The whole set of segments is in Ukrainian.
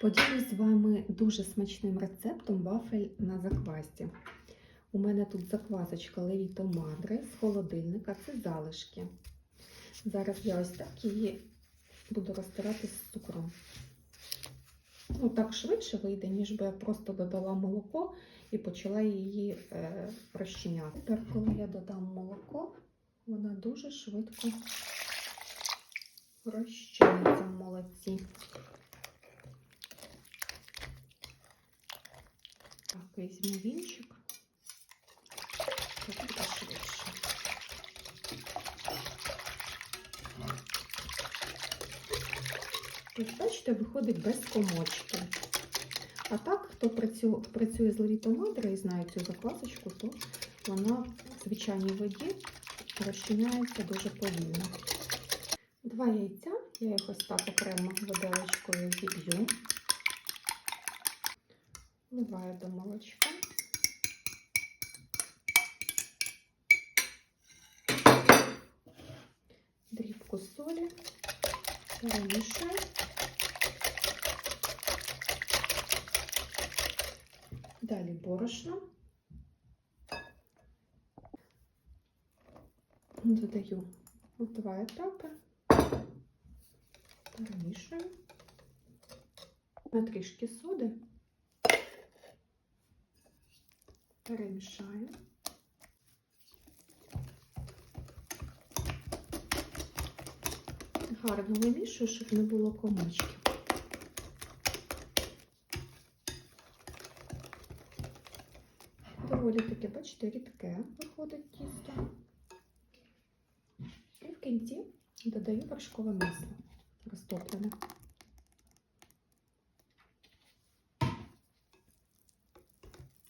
Поділюсь з вами дуже смачним рецептом вафель на заквасті. У мене тут заквасочка Левіто Мадре з холодильника, це залишки. Зараз я ось так її буду розтирати з цукром. Ну, так швидше вийде, ніж би я просто додала молоко і почала її е, розчиняти. Тепер, коли я додам молоко, вона дуже швидко розчиниться в молоці. Так, візьму вінчик. Так буде. Ось бачите, виходить без комочки. А так, хто працює, з левітомадрою і знає цю заквасочку, то вона в звичайній воді розчиняється дуже повільно. Два яйця, я їх ось так окремо виделочкою зіб'ю. Вливаю до молочка. Дрібку солі, перемішаю. Далі борошно. Додаю два етапи, перемішую. На трішки соди. Перемішаю. Гарно вимішую, щоб не було комочків. Доволі таке, бачите, рідке виходить тісто. І в кінці додаю вершкове масло розтоплене.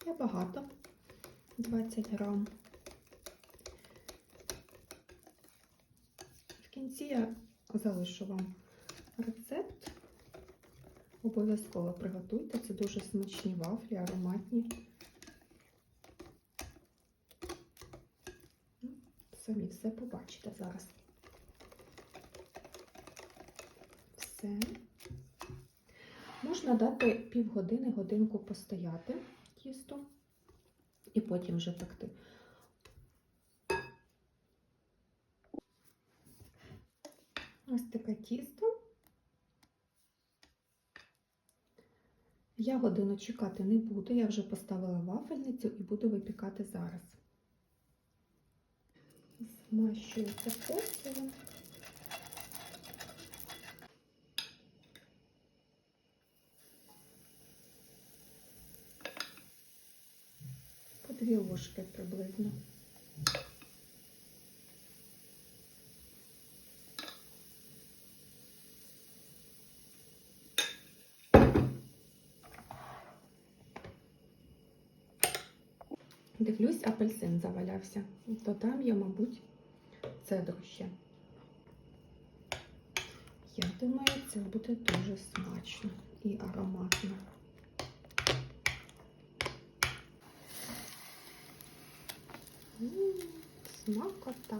Я багато, 20 грам. В кінці я залишу вам рецепт. Обов'язково приготуйте. Це дуже смачні вафлі, ароматні. Самі все побачите зараз. Все. Можна дати півгодини, годинку постояти тісто і потім вже пекти. Ось таке тісто. Я годину чекати не буду, я вже поставила вафельницю і буду випікати зараз. Змащую це постілем. Дві ложки приблизно. Дивлюсь, апельсин завалявся. То там я, мабуть, цедру ще. Я думаю, це буде дуже смачно і ароматно. Смакота.